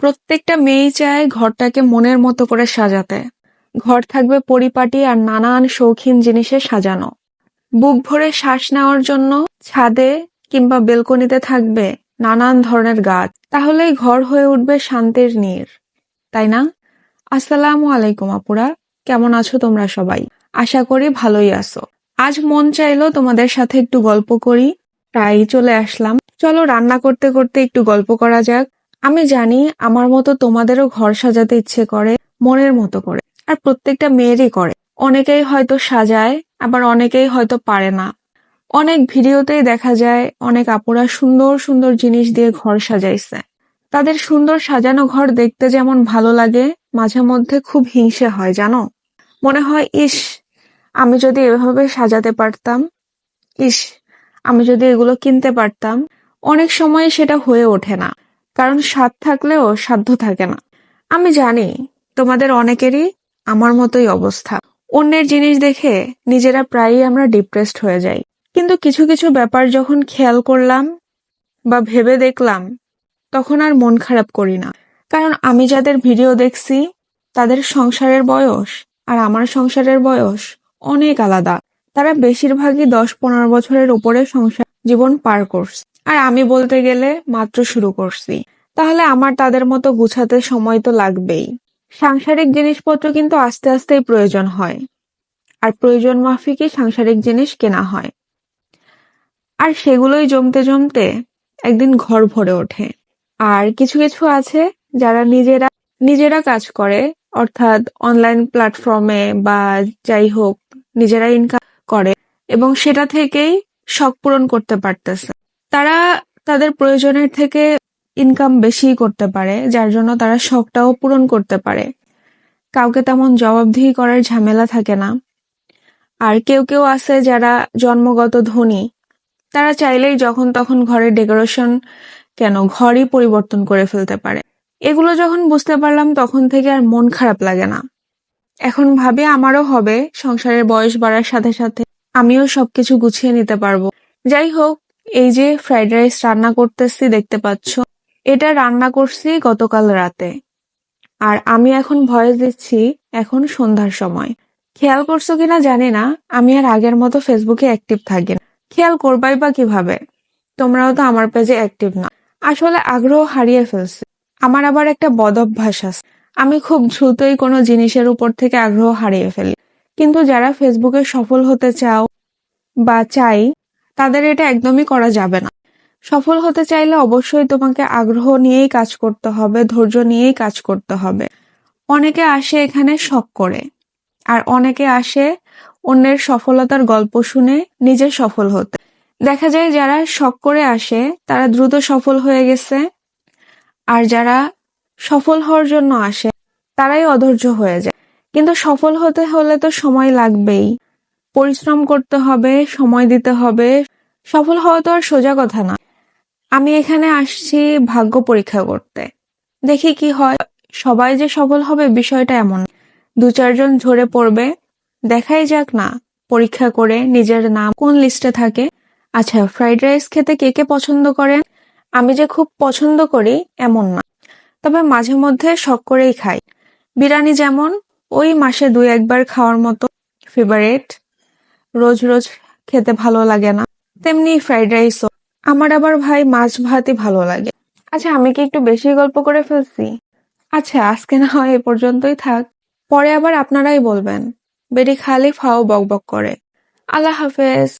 প্রত্যেকটা মেয়েই চায় ঘরটাকে মনের মতো করে সাজাতে। ঘর থাকবে পরিপাটি আর নানান শৌখিন জিনিসে সাজানো। বুক ভরে শ্বাস নেওয়ার জন্য ছাদে কিংবা বেলকনিতে থাকবে নানান ধরনের গাছ। তাহলেই ঘর হয়ে উঠবে শান্তির নীর। তাই না? আসসালামু আলাইকুম, আপুরা। কেমন আছো তোমরা সবাই? আশা করি ভালোই আছো। আজ মন চাইলো তোমাদের সাথে একটু গল্প করি। তাই চলে আসলাম। চলো রান্না করতে করতে একটু গল্প করা যাক। আমি জানি আমার মতো তোমাদেরও ঘর সাজাতে ইচ্ছে করে, মনের মতো করে, আর প্রত্যেকটা মেয়েরই করে। অনেকেই হয়তো সাজায়, আবার অনেকেই হয়তো পারে না। অনেক ভিডিওতেই দেখা যায়, অনেক আপুরা সুন্দর সুন্দর জিনিস দিয়ে ঘর সাজাইছে। তাদের সুন্দর সাজানো ঘর দেখতে যেমন ভালো লাগে, মাঝে মধ্যে খুব হিংসে হয়, জানো? মনে হয়, ইস, আমি যদি এভাবে সাজাতে পারতাম, ইস, আমি যদি এগুলো কিনতে পারতাম। অনেক সময় সেটা হয়ে ওঠে না। কারণ স্বাদ থাকলেও সাধ্য থাকে না। আমি জানি তোমাদের অনেকেরই আমার মতোই অবস্থা। অন্যের জিনিস দেখে নিজেরা প্রায়ই আমরা ডিপ্রেসড হয়ে যাই। কিন্তু কিছু কিছু ব্যাপার যখন খেয়াল করলাম বা ভেবে দেখলাম, তখন আর মন খারাপ করি না। কারণ আমি যাদের ভিডিও দেখছি, তাদের সংসারের বয়স আর আমার সংসারের বয়স অনেক আলাদা। তারা বেশিরভাগই দশ পনেরো বছরের উপরে সংসার জীবন পার করছে। আর আমি বলতে গেলে মাত্র শুরু করছি। তাহলে আমার তাদের মতো গুছাতে সময় তো লাগবেই। সাংসারিক জিনিসপত্র কিন্তু আস্তে আস্তেই প্রয়োজন হয়। আর প্রয়োজন মাফিকই সাংসারিক জিনিস কেনা হয়। আর সেগুলোই জমতে জমতে একদিন ঘর ভরে ওঠে। আর কিছু কিছু আছে যারা নিজেরা নিজেরা কাজ করে, অর্থাৎ অনলাইন প্ল্যাটফর্মে বা যাই হোক নিজেরা ইনকাম করে এবং সেটা থেকেই শখ পূরণ করতে পারতেছে। তারা তাদের প্রয়োজনের থেকে ইনকাম বেশি করতে পারে, যার জন্য তারা শখটাও পূরণ করতে পারে। কাউকে তেমন জবাবদিহি করার ঝামেলা থাকে না। আর কেউ কেউ আছে যারা জন্মগত ধনী। তারা চাইলেই যখন তখন ঘরের ডেকোরেশন কেন ঘরই পরিবর্তন করে ফেলতে পারে। এগুলো যখন বুঝতে পারলাম, তখন থেকে আর মন খারাপ লাগে না। এখন ভাবে আমারও হবে, সংসারের বয়স বাড়ার সাথে সাথে আমিও সবকিছু গুছিয়ে নিতে পারব। যাই হোক, এই যে ফ্রাইড রাইস রান্না করতেছি, দেখতে পাচ্ছ। এটা রান্না করছি গতকাল রাতে। আর আমি এখন ভয়েস দিচ্ছি এখন সন্ধ্যার সময়। খেয়াল করছ কিনা জানি না, আমি আর আগের মতো ফেসবুকে অ্যাক্টিভ থাকি না। খেয়াল করবাই বা কীভাবে? তোমরাও তো আমার পেজে অ্যাক্টিভ না। আসলে আগ্রহ হারিয়ে ফেলছি। আমার আবার একটা বদ অভ্যাস আছে। আমি খুব দ্রুতই কোনো জিনিসের উপর থেকে আগ্রহ হারিয়ে ফেলি। কিন্তু যারা ফেসবুকে সফল হতে চাও বা চাই, তাদের এটা একদমই করা যাবে না। সফল হতে চাইলে অবশ্যই তোমাকে আগ্রহ নিয়েই কাজ করতে হবে, ধৈর্য নিয়েই কাজ করতে হবে। অনেকে আসে এখানে শখ করে, আর অনেকে আসে অন্যের সফলতার গল্প শুনে নিজে সফল হতে। দেখা যায় যারা শখ করে আসে, তারা দ্রুত সফল হয়ে গেছে, আর যারা সফল হওয়ার জন্য আসে, তারাই অধৈর্য হয়ে যায়। কিন্তু সফল হতে হলে তো সময় লাগবেই। পরিশ্রম করতে হবে, সময় দিতে হবে। সফল হওয়া তো আর সোজা কথা না। আমি এখানে আসছি ভাগ্য পরীক্ষা করতে। দেখি কি হয়। সবাই যে সফল হবে বিষয়টা এমন। দু চারজন ঝরে পড়বে। দেখাই যাক না। পরীক্ষা করে নিজের নাম কোন লিস্টে থাকে। আচ্ছা ফ্রাইড রাইস খেতে কে কে পছন্দ করেন আমি যে খুব পছন্দ করি এমন না। তবে মাঝে মধ্যে শখ করেই খাই। বিরিয়ানি যেমন, ওই মাসে দুই একবার খাওয়ার মতো ফেভারেট রোজ রোজ খেতে ভালো লাগে না। তেমনি ফ্রাইড রাইসও। আমার আবার ভাই মাছ ভাতই ভালো লাগে। আচ্ছা আমি কি একটু বেশি গল্প করে ফেলছি? আচ্ছা আজকে না হয় এ পর্যন্তই থাক। পরে আবার আপনারাই বলবেন। বেরি খালি ফাও বক করে। আল্লাহ হাফেজ।